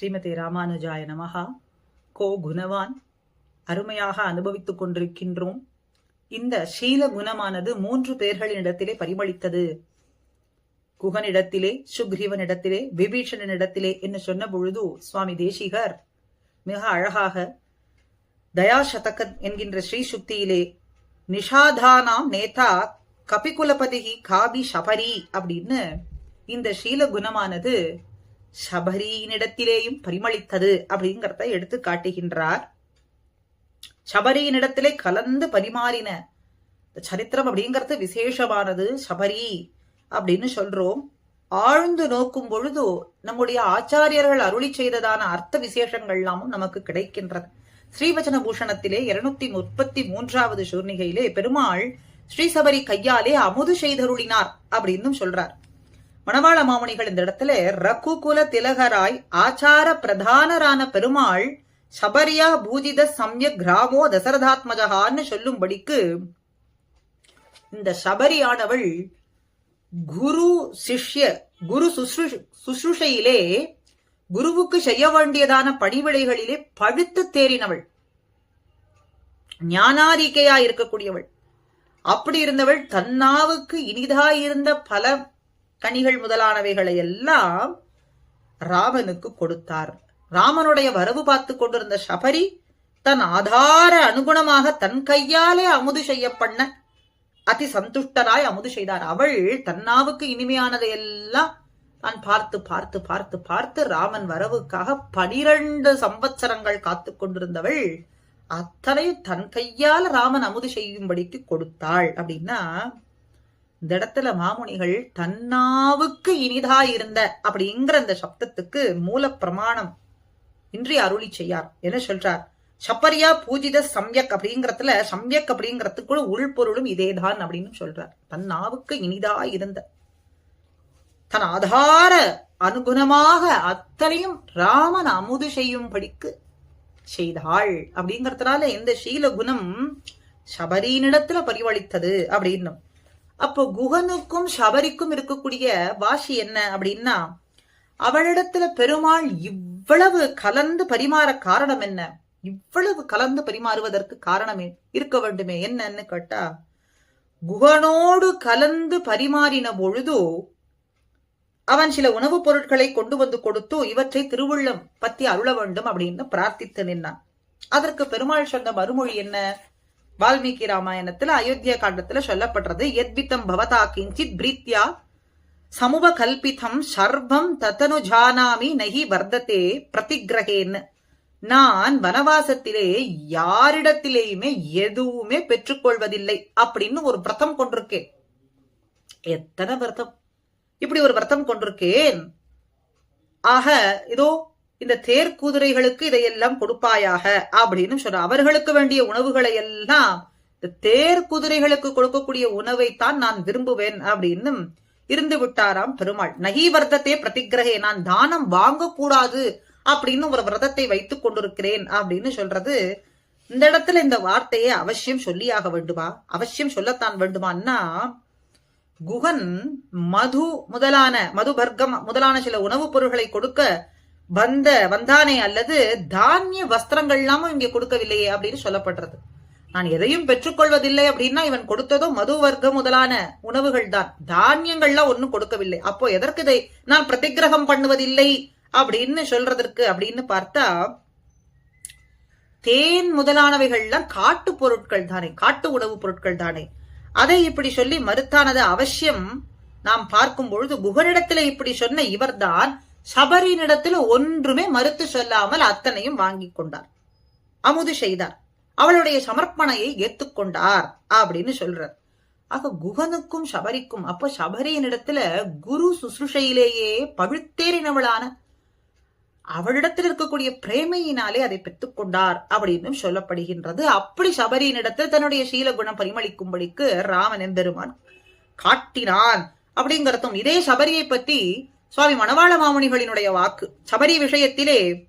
ஸ்ரீமதி ராமானுஜாய நமஹா. கோ குணவான் அருமையாக அனுபவித்துக் கொண்டிருக்கின்றோம். இந்த சீல குணமானது மூன்று பேர்களினிடத்திலே பரிமளித்தது. குகனிடத்திலே சுக்ரீவனிடத்திலே விபீஷணனிடத்திலே என்று சொன்ன பொழுது சுவாமி தேசிகர் மிக அழகாக தயாசதகன் என்கின்ற ஸ்ரீ சுக்தியிலே நிஷாதானாம் நேதா கபிகுலபதிகி காபி சபரி அப்படின்னு இந்த சீல குணமானது சபரியினிடத்திலேயும் பரிமளித்தது அப்படிங்கிறத எடுத்து காட்டுகின்றார். சபரியினிடத்திலே கலந்து பரிமாறின. சரித்திரம் அப்படிங்கிறது விசேஷமானது. சபரி அப்படின்னு சொல்றோம். ஆழ்ந்து நோக்கும் பொழுது நம்முடைய ஆச்சாரியர்கள் அருளி செய்ததான அர்த்த விசேஷங்கள் எல்லாமும் நமக்கு கிடைக்கின்றது. ஸ்ரீவச்சன பூஷணத்திலே இருநூத்தி முப்பத்தி மூன்றாவது சூர்ணிகையிலே பெருமாள் ஸ்ரீசபரி கையாலே அமுது செய்தருளினார் அப்படின்னு சொல்றார். மணவாள மாமுனிகள் இந்த இடத்துல ரகுகுல திலகராய் ஆச்சார பிரதானரான பெருமாள் சபரியா பூஜித சமய கிராமோ தசரதாத்மஜகான்னு சொல்லும்படிக்கு இந்த சபரியானவள் குரு சிஷ்ய குரு சுசுஷையிலே சுஷ்ருஷையிலே குருவுக்கு செய்ய வேண்டியதான பணிவிடைகளிலே பழுத்து தேறினவள். ஞானாரிக்கையா இருக்கக்கூடியவள். அப்படி இருந்தவள் தன்னாவுக்கு இனிதாயிருந்த பல கனிகள் முதலானவைகளை எல்லாம் ராமனுக்கு கொடுத்தார். ராமனுடைய வரவு பார்த்து கொண்டிருந்த சபரி தன் ஆதார அனுகுணமாக தன் கையாலே அமுது செய்ய பண்ண அதி சந்துஷ்டராய் அமுது செய்தார். அவள் தன்னாவுக்கு இனிமையானதை எல்லாம் தான் பார்த்து பார்த்து பார்த்து பார்த்து ராமன் வரவுக்காக பனிரெண்டு சம்பத்சரங்கள் காத்து கொண்டிருந்தவள் அத்தனையும் தன் கையால ராமன் அமுது செய்யும்படிக்கு கொடுத்தாள். அப்படின்னா இந்த இடத்துல மாமுனிகள் தன்னாவுக்கு இனிதா இருந்த அப்படிங்கிற அந்த சப்தத்துக்கு மூல பிரமாணம் இன்றி அருளி செய்யார். என்ன சொல்றார்? சப்பரியா பூஜித சம்யக் அப்படிங்கறதுல சம்யக் அப்படிங்கறதுக்குள்ள உள்பொருளும் இதேதான் அப்படின்னு சொல்றார். தன் நாவுக்கு இனிதா இருந்த. தன் ஆதார அனுகுணமாக அத்தனையும் ராமன் அமுது செய்யும்படிக்கு செய்தாள் அப்படிங்கறதுனால இந்த சீல குணம் சபரியினிடத்துல பரிவளித்தது அப்படின்னும். அப்போ குகனுக்கும் சபரிக்கும் இருக்கக்கூடிய வாசி என்ன அப்படின்னா அவளிடத்துல பெருமாள் இவ்வளவு கலந்து பரிமாற காரணம் என்ன? இவ்வளவு கலந்து பரிமாறுவதற்கு காரணமே இருக்க வேண்டுமே என்னன்னு கேட்டா குகனோடு கலந்து பரிமாறின பொழுது அவன் சில உணவுப் பொருட்களை கொண்டு வந்து கொடுத்து இவற்றை திருவுள்ளம் பத்தி அருள வேண்டும் அப்படின்னு பிரார்த்தித்து நின்னான். அதற்கு பெருமாள் சொன்ன மறுமொழி என்ன? வால்மீகி ராமாயணத்துல அயோத்தியா காண்டத்துல சொல்லப்படுறது எத்வித்தம் பவதா கிஞ்சித் பிரீத்யா சமூக கல்பிதம் சர்வம் தத்தனு ஜானாமி நகி வர்த்ததே பிரதிகிரகேன்னு. நான் வனவாசத்திலே யாரிடத்திலேயுமே எதுவுமே பெற்றுக்கொள்வதில்லை அப்படின்னு ஒரு விரதம் கொண்டிருக்கேன். எத்தனை விரதம்? இப்படி ஒரு விரதம் கொண்டிருக்கேன். ஆக இதோ இந்த தேர் குதிரைகளுக்கு இதையெல்லாம் கொடுப்பாயாக அப்படின்னு சொன்ன அவர்களுக்கு வேண்டிய உணவுகளை எல்லாம் இந்த தேர் குதிரைகளுக்கு கொடுக்கக்கூடிய உணவைத்தான் நான் விரும்புவேன் அப்படின்னு இருந்து விட்டாராம் பெருமாள். நகீவர்த்தத்தே பிரதிகிரகே நான் தானம் வாங்கக்கூடாது அப்படின்னு ஒரு விரதத்தை வைத்துக் கொண்டிருக்கிறேன் அப்படின்னு சொல்றது இந்த இடத்துல இந்த வார்த்தையை அவசியம் சொல்லியாக வேண்டுமா? அவசியம் சொல்லத்தான் வேண்டுமான்னா குகன் மது முதலான மதுபர்க்கம் முதலான சில உணவுப் பொருட்களை கொடுக்க வந்த வந்தானே அல்லது தானிய வஸ்திரங்கள் எல்லாமும் இங்கே கொடுக்கவில்லையே அப்படின்னு சொல்லப்படுறது. நான் எதையும் பெற்றுக்கொள்வதில்லை அப்படின்னா இவன் கொடுத்ததோ மது வர்க்கம் முதலான உணவுகள் தான். தானியங்கள்லாம் ஒன்னும் கொடுக்கவில்லை. அப்போ எதற்கு இதை நான் பிரதிகிரகம் பண்ணுவதில்லை அப்படின்னு சொல்றதற்கு அப்படின்னு பார்த்தா தேன் முதலானவைகள்லாம் காட்டு பொருட்கள் தானே காட்டு உணவுப் பொருட்கள் தானே. அதை இப்படி சொல்லி மறுத்தானது அவசியம். நாம் பார்க்கும் பொழுது குகனிடத்துல இப்படி சொன்ன இவர்தான் சபரினிடத்துல ஒன்றுமே மறுத்து சொல்லாமல் அத்தனையும் வாங்கி கொண்டார். அமுது செய்தார். அவளுடைய சமர்ப்பணையை ஏத்துக்கொண்டார் அப்படின்னு சொல்றார். ஆக குகனுக்கும் சபரிக்கும் அப்ப சபரியினிடத்துல குரு சுசுஷையிலேயே பழுத்தேறினவளான அவளிடத்தில் இருக்கக்கூடிய பிரேமையினாலே அதை பெற்றுக்கொண்டார் அப்படின்னு சொல்லப்படுகின்றது. அப்படி சபரியினிடத்தில் தன்னுடைய சீலகுணம் பரிமளிக்கும்படிக்கு ராமன் எம்பெருமான் காட்டினான். அப்படிங்கறதும் இதே சபரியை பத்தி சுவாமி மணவாள மாமுனிகளினுடைய வாக்கு. சபரி விஷயத்திலே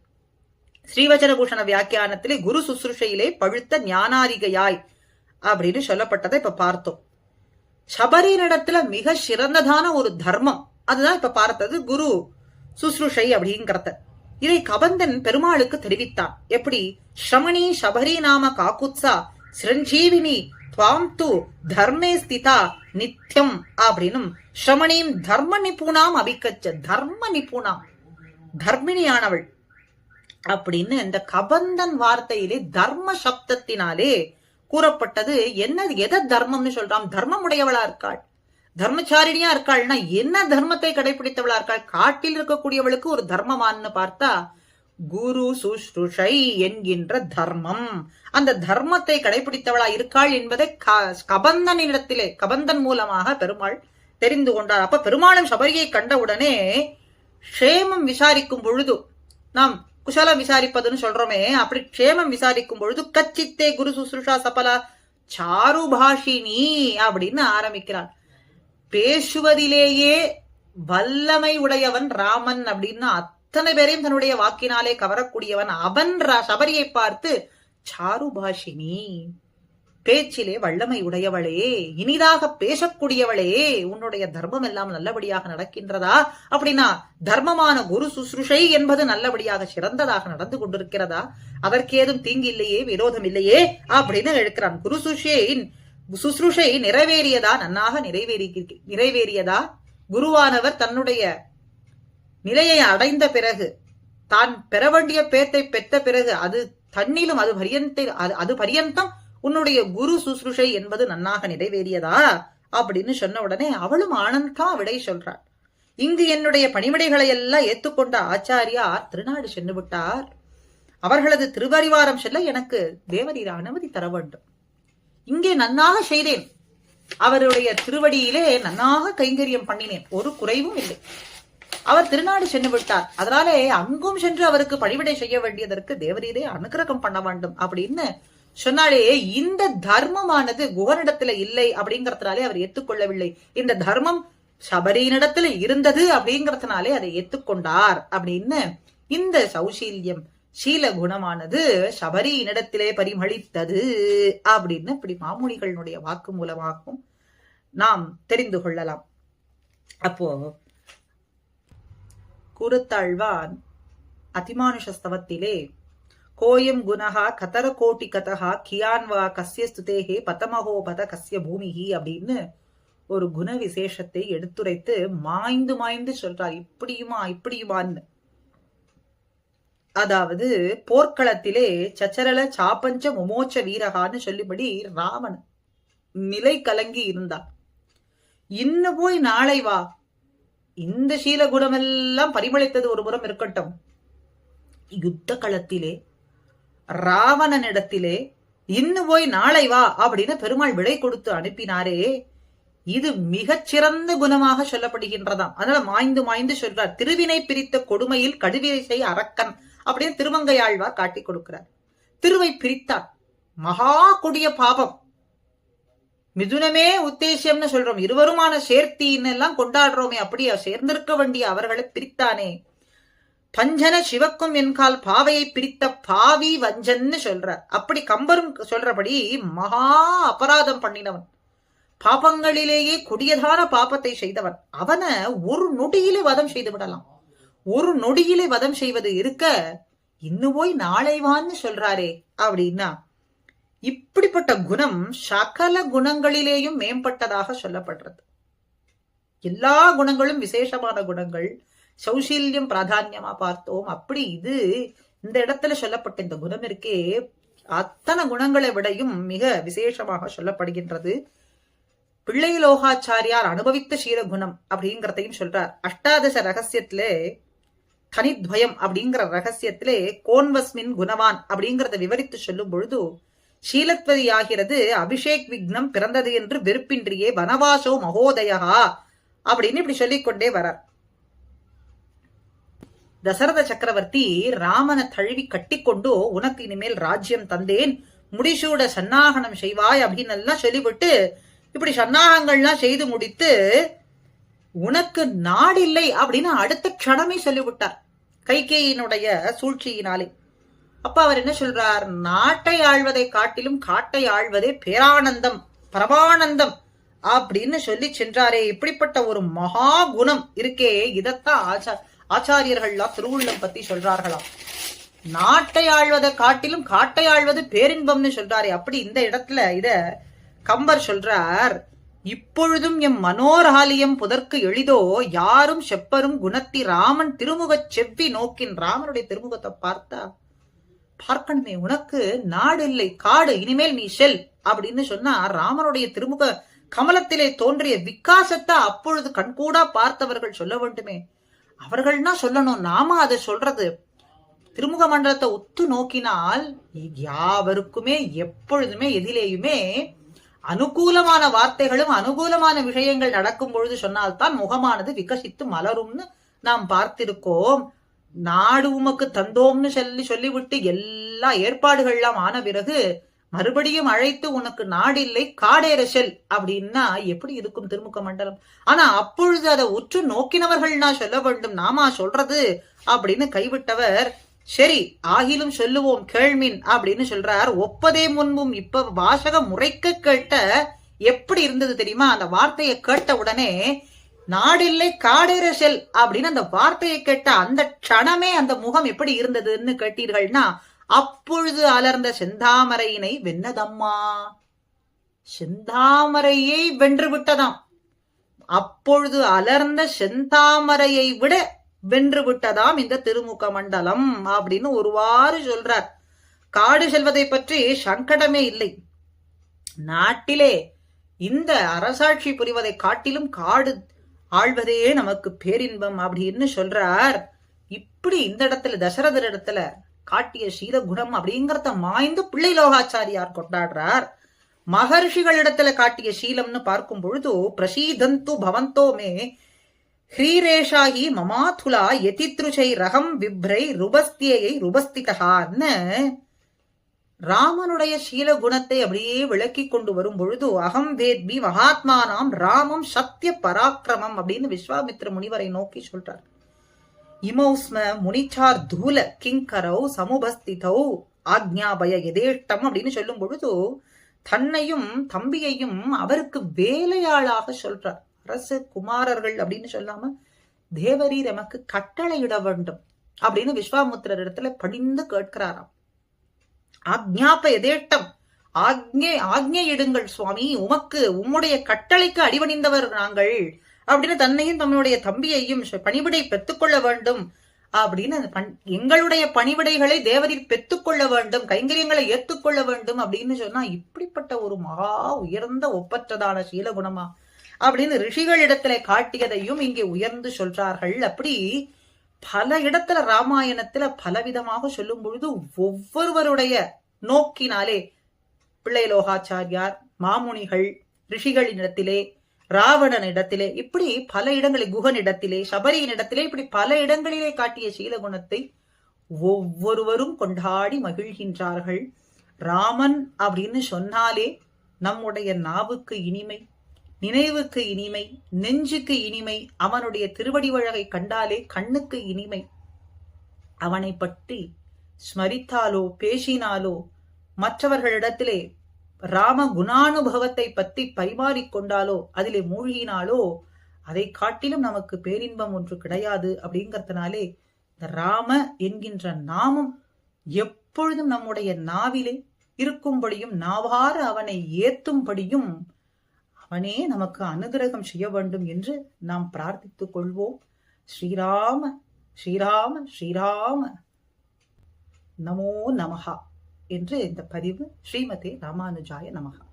ஸ்ரீவச்சரபூஷண வியாக்கியானத்திலே குரு சுசுருஷையிலே பழுத்த ஞானாரிகையாய் அப்படின்னு சொல்லப்பட்டதை இப்ப பார்த்தோம். சபரியினிடத்துல மிக சிறந்ததான ஒரு தர்மம். அதுதான் இப்ப பார்த்தது குரு சுசுருஷை அப்படிங்கிறத. இதை கபந்தன் பெருமாளுக்கு தெரிவித்தான். எப்படி? ஸ்ரமணி சபரி நாம காக்குத்சா சிரஞ்சீவினி துவாம் து தர்மே ஸ்திதா நித்யம் அப்படின்னும் ஸ்ரமணீம் தர்ம நிபுணாம் அபிக்கச்ச தர்ம நிபுணாம் தர்மிணியானவள் அப்படின்னு இந்த கபந்தன் வார்த்தையிலே தர்ம சப்தத்தினாலே கூறப்பட்டது. என்ன எதை தர்மம்னு சொல்றான்? தர்மம் உடையவளா இருக்காள். தர்மச்சாரிணியா இருக்காள்னா என்ன தர்மத்தை கடைபிடித்தவளா இருக்காள்? காட்டில் இருக்கக்கூடியவளுக்கு ஒரு தர்மமான்னு பார்த்தா குரு சுஷ்ருஷை என்கின்ற தர்மம். அந்த தர்மத்தை கடைபிடித்தவளா இருக்காள் என்பதை க- கபந்தனிடத்திலே கபந்தன் மூலமாக பெருமாள் தெரிந்து கொண்டார். அப்ப பெருமாளும் சபரியை கண்டவுடனே க்ஷேமம் விசாரிக்கும் பொழுது நாம் குஷலம் விசாரிப்பதுன்னு சொல்றோமே அப்படி க்ஷேமம் விசாரிக்கும் பொழுது கச்சித்தே குரு சுஷ்ருஷா சபலா சாருபாஷினி அப்படின்னு ஆரம்பிக்கிறாள். பேசுவதிலேயே வல்லமை உடையவன் ராமன் அப்படின்னு அத்தனை பேரையும் தன்னுடைய வாக்கினாலே கவரக்கூடியவன் அவன் சபரியை பார்த்து சாருபாஷினி பேச்சிலே வல்லமை உடையவளே இனிதாக பேசக்கூடியவளே உன்னுடைய தர்மம் எல்லாம் நல்லபடியாக நடக்கின்றதா? அப்படின்னா தர்மமான குரு சுசுருஷை என்பது நல்லபடியாக சிறந்ததாக நடந்து கொண்டிருக்கிறதா? அதற்கேதும் தீங்கு இல்லையே விரோதம் இல்லையே? அப்படின்னு எழுக்கிறான். குரு சுஷேயின் சுசுருஷை நிறைவேறியதா? நன்னாக நிறைவேறி நிறைவேறியதா? குருவானவர் தன்னுடைய நிலையை அடைந்த பிறகு தான் பெற வேண்டிய பேத்தை பெற்ற பிறகு அது தன்னிலும் அது பரியந்தை அது பரியந்தம் உன்னுடைய குரு சுசுருஷை என்பது நன்னாக நிறைவேறியதா? அப்படின்னு சொன்ன உடனே அவளும் ஆனந்தா விடை சொல்றாள். இங்கு என்னுடைய பணிவிடைகளை எல்லாம் ஏத்துக்கொண்ட ஆச்சாரியார் திருநாடு சென்று விட்டார். அவர்களது திருவரிவாரம் செல்ல எனக்கு தேவரீர் அனுமதி தர வேண்டும். இங்கே நன்னாக செய்தேன். அவருடைய திருவடியிலே நன்னாக கைங்கரியம் பண்ணினேன். ஒரு குறைவும் இல்லை. அவர் திருநாடு சென்று விட்டார். அதனாலே அங்கும் சென்று அவருக்கு பணிவிடை செய்ய வேண்டியதற்கு தேவரீரே அனுகிரகம் பண்ண வேண்டும் அப்படின்னு சொன்னாலே இந்த தர்மமானது குகனிடத்துல இல்லை அப்படிங்கறதுனாலே அவர் ஏத்துக்கொள்ளவில்லை இந்த தர்மம் சபரியினிடத்துல இருந்தது அப்படிங்கறதுனாலே அதை ஏத்துக்கொண்டார் அப்படின்னு இந்த சௌசீல்யம் சீல குணமானது சபரியினிடத்திலே பரிமளித்தது அப்படின்னு இப்படி மாமுனிகளுடைய வாக்கு மூலமாகவும் நாம் தெரிந்து கொள்ளலாம். அப்போ கூறத்தாழ்வான் அதிமானுஷஸ்தவத்திலே கோயம் குணஹா கதர கோட்டி கதஹா கியான் வா கஸ்ய ஸ்துதேகே பதமகோபத கஸ்ய பூமிஹி அப்படின்னு ஒரு குண விசேஷத்தை எடுத்துரைத்து மாய்ந்து மாய்ந்து சொல்றார். இப்படியுமா இப்படியுமான்னு. அதாவது போர்க்களத்திலே சச்சரல சாப்பஞ்ச முமோச்ச வீரகான்னு சொல்லிபடி ராமன் நிலை கலங்கி இருந்தான். இன்னும் போய் நாளை வா இந்த சீல குணமெல்லாம் பரிமளித்தது ஒரு புறம் இருக்கட்டும். யுத்த களத்திலே ராவணனிடத்திலே இன்னும் போய் நாளை வா அப்படின்னு பெருமாள் விடை கொடுத்து அனுப்பினாரே. இது மிகச் சிறந்த குணமாக சொல்லப்படுகின்றதாம். அதனால மாய்ந்து மாய்ந்து சொல்றார் திருவினை பிரித்த கொடுமையில் கடுவிசை அரக்கன் அப்படின்னு திருமங்கையாழ்வார் காட்டி கொடுக்கிறார். திருவை பிரித்தார் மகா கொடிய பாபம். மிதுனமே உத்தேசியம்னு சொல்றோம். இருவருமான சேர்த்தின்னு எல்லாம் கொண்டாடுறோமே அப்படியா? சேர்ந்திருக்க வேண்டிய அவர்களை பிரித்தானே. பஞ்சன சிவக்கும் என்கால் பாவையை பிரித்த பாவி வஞ்சன்னு சொல்றார். அப்படி கம்பரும் சொல்றபடி மகா அபராதம் பண்ணினவன். பாபங்களிலேயே கொடியதான பாபத்தை செய்தவன். அவனை ஒரு நொடியிலே வதம் செய்து விடலாம். ஒரு நொடியிலே வதம் செய்வது இருக்க இன்னும் போய் நாளைவான்னு சொல்றாரே அப்படின்னா இப்படிப்பட்ட குணம் சகல குணங்களிலேயும் மேம்பட்டதாக சொல்லப்படுறது. எல்லா குணங்களும் விசேஷமான குணங்கள் சௌசீல்யம் பிராதான்யமா பார்த்தோம். அப்படி இது இந்த இடத்துல சொல்லப்பட்ட இந்த குணம் இருக்கே அத்தனை குணங்களை விடையும் மிக விசேஷமாக சொல்லப்படுகின்றது. பிள்ளை லோகாச்சாரியார் அனுபவித்த சீரகுணம் அப்படிங்கறதையும் சொல்றார். அஷ்டாதச ரகசியத்திலே தனித்வயம் அப்படிங்கிற ரகசியத்திலே கோன்வஸ்மின் குணவான் அப்படிங்கறத விவரித்து சொல்லும் பொழுது சீலத்வதி ஆகிறது அபிஷேக் விக்னம் பிறந்தது என்று வெறுப்பின்றியே வனவாசோ மகோதயா அப்படின்னு இப்படி சொல்லிக்கொண்டே வரார். தசரத சக்கரவர்த்தி ராமனை தழுவி கட்டிக்கொண்டு உனக்கு இனிமேல் ராஜ்யம் தந்தேன். முடிசூட சன்னாகனம் செய்வாய் அப்படின்னு எல்லாம் சொல்லிவிட்டு இப்படி சன்னாகங்கள்லாம் செய்து முடித்து உனக்கு நாடில்லை அப்படின்னு அடுத்த க்ஷணமே சொல்லிவிட்டார். கைகேயினுடைய சூழ்ச்சியினாலே. அப்ப அவர் என்ன சொல்றார்? நாட்டை ஆழ்வதை காட்டிலும் காட்டை ஆழ்வதே பேரானந்தம் பரமானந்தம் அப்படின்னு சொல்லி சென்றாரே. இப்படிப்பட்ட ஒரு மகா குணம் இருக்கே. இதத்தான் ஆச்சா ஆச்சாரியர்கள்லாம் திருவுள்ளம் பத்தி சொல்றார்களாம். நாட்டை ஆழ்வதை காட்டிலும் காட்டை ஆழ்வது பேரின்பம்னு சொல்றாரு. அப்படி இந்த இடத்துல இத கம்பர் சொல்றார் இப்பொழுதும் எம் மனோராலியம் புதற்கு எளிதோ யாரும் செப்பரும் குணத்தி ராமன் திருமுகச் செவ்வி நோக்கின். ராமனுடைய திருமுகத்தை பார்த்தா பார்க்கணுமே உனக்கு நாடு இல்லை காடு இனிமேல் நீ செல் அப்படின்னு சொன்னா ராமனுடைய திருமுக கமலத்திலே தோன்றிய விகாசத்தை அப்பொழுது கண்கூடா பார்த்தவர்கள் சொல்ல வேண்டுமே. அவர்கள்னா சொல்லணும் நாம அதை சொல்றது. திருமுக மண்டலத்தை உத்து நோக்கினால் யாவருக்குமே எப்பொழுதுமே எதிலேயுமே அனுகூலமான வார்த்தைகளும் அனுகூலமான விஷயங்கள் நடக்கும் பொழுது சொன்னால்தான் முகமானது விகசித்து மலரும்னு நாம் பார்த்திருக்கோம். நாடு உமக்கு தந்தோம்னு சொல்லி சொல்லிவிட்டு எல்லா ஏற்பாடுகள்லாம் ஆன பிறகு மறுபடியும் அழைத்து உனக்கு நாடில்லை காடேற செல் அப்படின்னா எப்படி இருக்கும் திருமுக மண்டலம்? ஆனா அப்பொழுது அதை உற்று நோக்கினவர்கள் நான் சொல்ல வேண்டும் நாமா சொல்றது அப்படின்னு கைவிட்டவர் சரி ஆகிலும் சொல்லுவோம் கேள்மின் அப்படின்னு சொல்றார். ஒப்பதே முன்பும் இப்ப வாசகம் முறைக்க கேட்ட எப்படி இருந்தது தெரியுமா? அந்த வார்த்தையை கேட்ட உடனே நாடில்லை காடேற செல் அப்படின்னு அந்த வார்த்தையை கேட்ட அந்த க்ஷணமே அந்த முகம் எப்படி இருந்ததுன்னு கேட்டீர்கள்னா அப்பொழுது அலர்ந்த செந்தாமரையினை வென்னதம்மா. செந்தாமரையை வென்று விட்டதாம். அப்பொழுது அலர்ந்த செந்தாமரையை விட வென்று விட்டதாம் இந்த திருமுக மண்டலம் அப்படின்னு ஒருவாறு சொல்றார். காடு செல்வதை பற்றி சங்கடமே இல்லை. நாட்டிலே இந்த அரசாட்சி புரிவதை காட்டிலும் காடு ஆழ்வதே நமக்கு பேரின்பம் அப்படின்னு சொல்றார்? இப்படி இந்த இடத்துல தசரதர் இடத்துல காட்டிய சீல குணம் அப்படிங்கறத மாய்ந்து பிள்ளை லோகாச்சாரியார் கொண்டாடுறார். மகர்ஷிகளிடத்துல காட்டிய சீலம்னு பார்க்கும் பொழுது பிரசீதந்து பவந்தோமே ஹ்ரீரேஷாகி மமாதுலா எதித்ருஷை ரகம் விப்ரை ருபஸ்தியை ருபஸ்திதகான்னு ராமனுடைய சீல குணத்தை அப்படியே விளக்கி கொண்டு வரும் பொழுது அகம் வேத்மி மகாத்மானாம் ராமம் சத்திய பராக்கிரமம் அப்படின்னு விஸ்வாமித்ர முனிவரை நோக்கி சொல்றார். இமௌஸ்ம முனிச்சார் தூல கிங்கரௌ சமுபஸ்திதௌ ஆக்ஞாபய எதேஷ்டம் அப்படின்னு சொல்லும் பொழுது தன்னையும் தம்பியையும் அவருக்கு வேலையாளாக சொல்றார். அரசு குமாரர்கள் அப்படின்னு சொல்லாம தேவரீர் எமக்கு கட்டளையிட வேண்டும் அப்படின்னு விஸ்வாமுத்திரர் இடத்துல படிந்து கேட்கிறாராம். ஆக்ஞாப எதேட்டம் ஆக்ஞே ஆக்ஞையிடுங்கள் சுவாமி உமக்கு உம்முடைய கட்டளைக்கு அடிவணிந்தவர் நாங்கள். அப்படின்னு தன்னையும் தன்னுடைய தம்பியையும் பணிவிடை பெற்றுக்கொள்ள வேண்டும். அப்படின்னு எங்களுடைய பணிவிடைகளை தேவரீர் பெற்றுக்கொள்ள வேண்டும் கைங்கரியங்களை ஏற்றுக்கொள்ள வேண்டும் அப்படின்னு சொன்னா இப்படிப்பட்ட ஒரு மகா உயர்ந்த ஒப்பற்றதான சீலகுணமா? அப்படின்னு ரிஷிகளிடத்துல காட்டியதையும் இங்கே உயர்ந்து சொல்றார்கள். அப்படி பல இடத்துல ராமாயணத்துல பலவிதமாக சொல்லும் பொழுது ஒவ்வொருவருடைய நோக்கினாலே பிள்ளை லோகாச்சாரியார் மாமுனிகள் ரிஷிகளினிடத்திலே ராவணனிடத்திலே இப்படி பல இடங்களில் குகனிடத்திலே சபரியினிடத்திலே இப்படி பல இடங்களிலே காட்டிய சீலகுணத்தை ஒவ்வொருவரும் கொண்டாடி மகிழ்கின்றார்கள். ராமன் அப்படின்னு சொன்னாலே நம்முடைய நாவுக்கு இனிமை. நினைவுக்கு இனிமை நெஞ்சுக்கு இனிமை அவனுடைய திருவடி வழகை கண்டாலே கண்ணுக்கு இனிமை. அவனை பற்றி ஸ்மரித்தாலோ பேசினாலோ மற்றவர்களிடத்திலே ராம குணானுபவத்தை பற்றி பரிமாறிக்கொண்டாலோ அதிலே மூழ்கினாலோ அதை காட்டிலும் நமக்கு பேரின்பம் ஒன்று கிடையாது அப்படிங்கறதுனாலே இந்த ராம என்கின்ற நாமம் எப்பொழுதும் நம்முடைய நாவிலே இருக்கும்படியும் நாவார அவனை ஏத்தும்படியும் அவனே நமக்கு அனுகிரகம் செய்ய வேண்டும் என்று நாம் பிரார்த்தித்துக் கொள்வோம். ஸ்ரீராம ஸ்ரீராம ஸ்ரீராம. நமோ நமகா என்று இந்த பதிவு ஸ்ரீமதே ராமானுஜாய நமகா